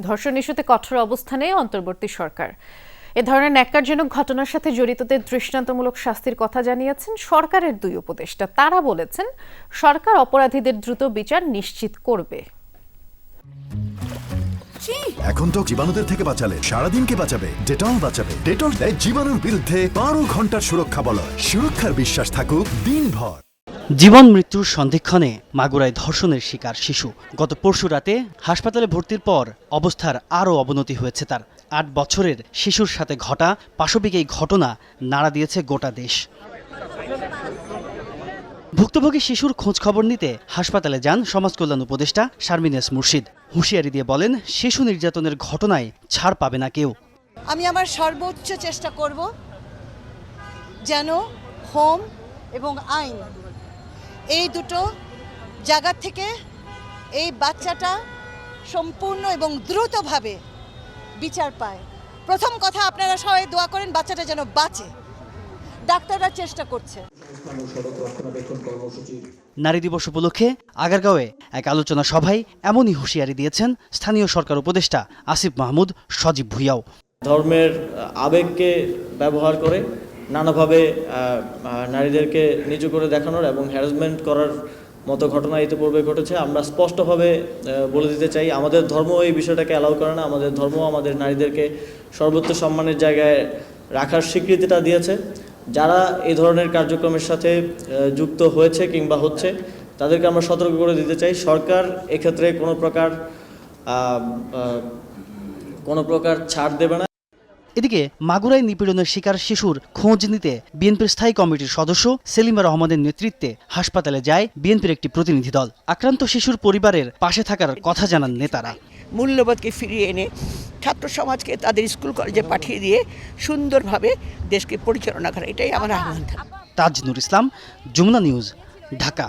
ধর্ষণ ইস্যুতে কঠোর অবস্থানে অন্তর্বর্তী সরকার। এ ধরনের ন্যাক্কারজনক ঘটনার সাথে জড়িতদের দৃষ্টান্তমূলক শাস্তির কথা জানিয়েছেন সরকারের দুই উপদেষ্টা। তারা বলেছেন সরকার অপরাধীদের দ্রুত বিচার নিশ্চিত করবে। এখন তো জীবাণুদের থেকে বাঁচালে সারাদিনকে বাঁচাবে? ডেটল বাঁচাবে। ডেটল দেয় জীবাণুর বিরুদ্ধে বারো ঘণ্টার সুরক্ষা বলয়। সুরক্ষার বিশ্বাস থাকুক দিনভর। জীবন মৃত্যুর সন্ধিক্ষণে মাগুরায় ধর্ষণের শিকার শিশু। গত পরশু রাতে হাসপাতালে ভর্তির পর অবস্থার আরও অবনতি হয়েছে তার। আট বছরের শিশুর সাথে ঘটা পাশবিক এই ঘটনা নাড়া দিয়েছে গোটা দেশ। ভুক্তভোগী শিশুর খোঁজ খবর নিতে হাসপাতালে যান সমাজকল্যাণ উপদেষ্টা শারমিনেস মুর্শিদ। হুঁশিয়ারি দিয়ে বলেন, শিশু নির্যাতনের ঘটনায় ছাড় পাবে না কেউ। আমি আমার সর্বোচ্চ চেষ্টা করব যেন হোম এবং আইন এই দুটো জায়গা থেকে এই বাচ্চাটা সম্পূর্ণ এবং দ্রুতভাবে বিচার পায়। প্রথম কথা আপনারা সবাই দোয়া করেন বাচ্চাটা যেন বাঁচে। ডাক্তাররা চেষ্টা করছে। নারী দিবস উপলক্ষে আগারগাঁওয়ে এক আলোচনা সভায় এমনই হুঁশিয়ারি দিয়েছেন স্থানীয় সরকার উপদেষ্টা আসিফ মাহমুদ সজীব ভুইয়াও। ধর্মের আবেগকে ব্যবহার করে নানাভাবে নারীদেরকে নিচু করে দেখানোর এবং হ্যারাসমেন্ট করার মতো ঘটনা ইতিপূর্বে ঘটেছে। আমরা স্পষ্টভাবে বলে দিতে চাই, আমাদের ধর্ম এই বিষয়টাকে অ্যালাউ করে না। আমাদের ধর্ম আমাদের নারীদেরকে সর্বোচ্চ সম্মানের জায়গায় রাখার স্বীকৃতিটা দিয়েছে। যারা এই ধরনের কার্যক্রমের সাথে যুক্ত হয়েছে কিংবা হচ্ছে, তাদেরকে আমরা সতর্ক করে দিতে চাই। সরকার এক্ষেত্রে কোনো প্রকার কোনো প্রকার ছাড় দেবে না। এদিকে মাগুরায় নিপীড়নের শিকার শিশুর খোঁজ নিতে বিএনপির স্থায়ী কমিটির সদস্য সেলিমা রহমানের নেতৃত্বে হাসপাতালে যায় বিএনপির একটি প্রতিনিধি দল। আক্রান্ত শিশুর পরিবারের পাশে থাকার কথা জানান নেতারা। মূল্যবোধকে ফিরিয়ে এনে ছাত্র সমাজকে তাদের স্কুল কলেজে পাঠিয়ে দিয়ে সুন্দরভাবে দেশকে পরিচালনা করা এটাই আমার আহ্বান। তাজনুর ইসলাম যমুনা নিউজ ঢাকা।